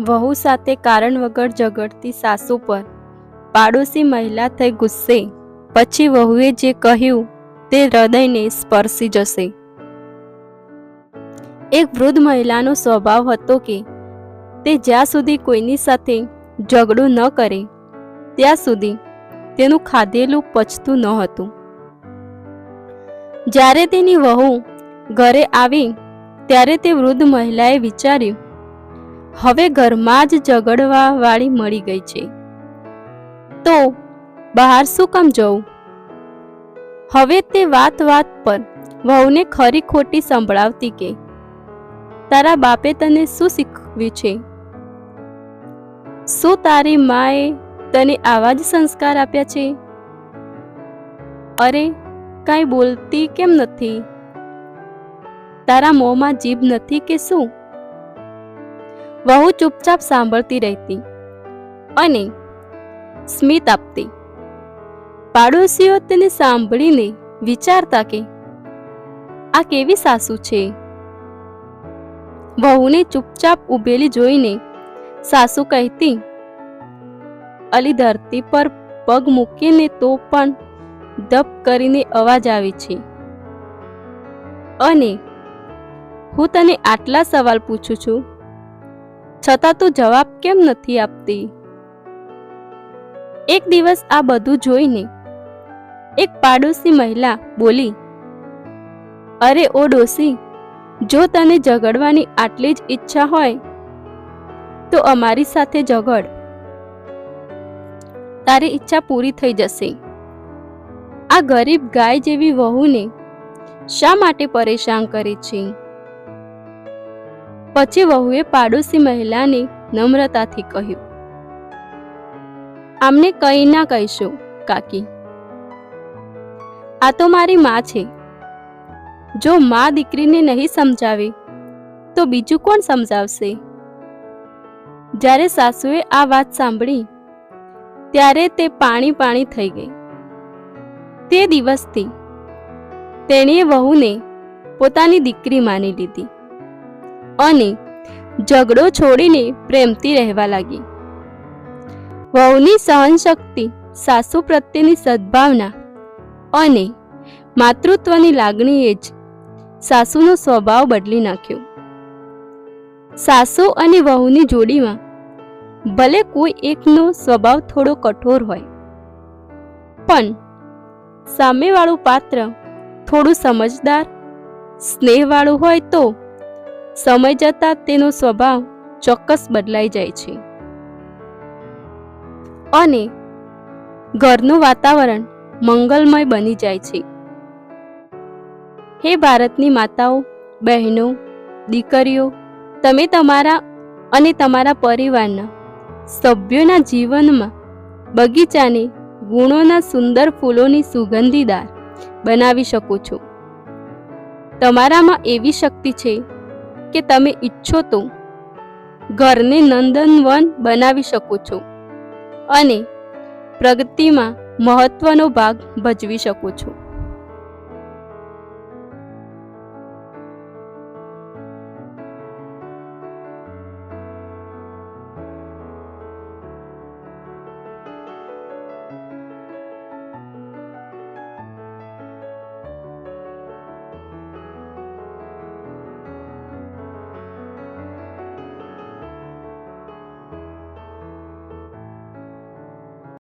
વહુ સાથે કારણ વગર ઝઘડતી સાસુ પર પાડોશી મહિલા થઈ ગુસ્સે. પછી વહુએ જે કહ્યું તે હૃદયને સ્પર્શી જશે. એક વૃદ્ધ મહિલાનો સ્વભાવ હતો કે તે જ્યાં સુધી કોઈની સાથે ઝઘડું ન કરે, ત્યાં સુધી તેનું ખાધેલું પચતું ન હતું. જ્યારે તેની વહુ ઘરે આવી, ત્યારે તે વૃદ્ધ મહિલાએ વિચાર્યું હવે ઘરમાં જ ઝઘડવા વાળી મળી ગઈ છે. તો બહાર શું કામ જવું? હવે તે વાત વાત પર વહુને ખરી ખોટી સંભળાવતી કે, તારા બાપે તને શું શીખવ્યું છે? શું તારી માએ તને આવા જ સંસ્કાર આપ્યા છે? અરે, કાંઈ બોલતી કેમ નથી? તારા મોંમાં જીભ નથી કે શું? વહુ ચૂપચાપ સાંભળતી રહેતી અને સ્મિત આપતી. પાડોશીઓ તેને સાંભળીને વિચારતા કે, આ કેવી સાસુ છે? વહુને ચૂપચાપ ઊભેલી જોઈને સાસુ કહેતી, અલી ધરતી પર પગ મૂકીને તો પણ દપ કરીને અવાજ આવે છે. અને હું તને આટલા સવાલ પૂછું છું છતાં તું જવાબ કેમ નથી આપતી? એક દિવસ આ બધું જોઈને એક પાડોશી મહિલા બોલી, અરે ઓ ડોસી જો તને ઝઘડવાની આટલી જ ઈચ્છા હોય, તો અમારી સાથે ઝઘડ. તારી ઈચ્છા પૂરી થઈ જશે. આ ગરીબ ગાય જેવી વહુને શા માટે પરેશાન કરે છે? પછી વહુએ પાડોશી મહિલાને નમ્રતાથી કહ્યું, આમને કંઈ ના કહીશો, કાકી. આ તો મારી માં છે. જો માં દીકરીને નહીં સમજાવે, તો બીજું કોણ સમજાવશે? જ્યારે સાસુએ આ વાત સાંભળી, ત્યારે તે પાણી પાણી થઈ ગઈ. તે દિવસથી તેણીએ વહુને પોતાની દીકરી માની લીધી. અને ઝઘડો છોડીને પ્રેમથી રહેવા લાગી. વહુની સહનશક્તિ, સાસુ પ્રત્યેની સદ્ભાવના અને માતૃત્વની લાગણીએ જ સાસુનો સ્વભાવ બદલી નાખ્યો. સાસુ અને વહુની જોડીમાં ભલે કોઈ એકનો સ્વભાવ થોડો કઠોર હોય, પણ સામેવાળું પાત્ર થોડું સમજદાર, સ્નેહવાળું હોય તો સમય જતાં તેનો સ્વભાવ ચોક્કસ બદલાઈ જાય છે. અને ઘરનું વાતાવરણ મંગલમય બની જાય છે. હે ભારતની માતાઓ, બહેનો, દીકરીઓ, તમે તમારા અને તમારા પરિવારના સભ્યોના જીવનમાં બગીચાને ગુણોના સુંદર ફૂલોની સુગંધીદાર બનાવી શકો છો. તમારામાં એવી શક્તિ છે કે તમે ઈચ્છો તો ઘરને નંદનવન બનાવી શકો છો અને પ્રગતિમાં મહત્વનો ભાગ ભજવી શકો છો.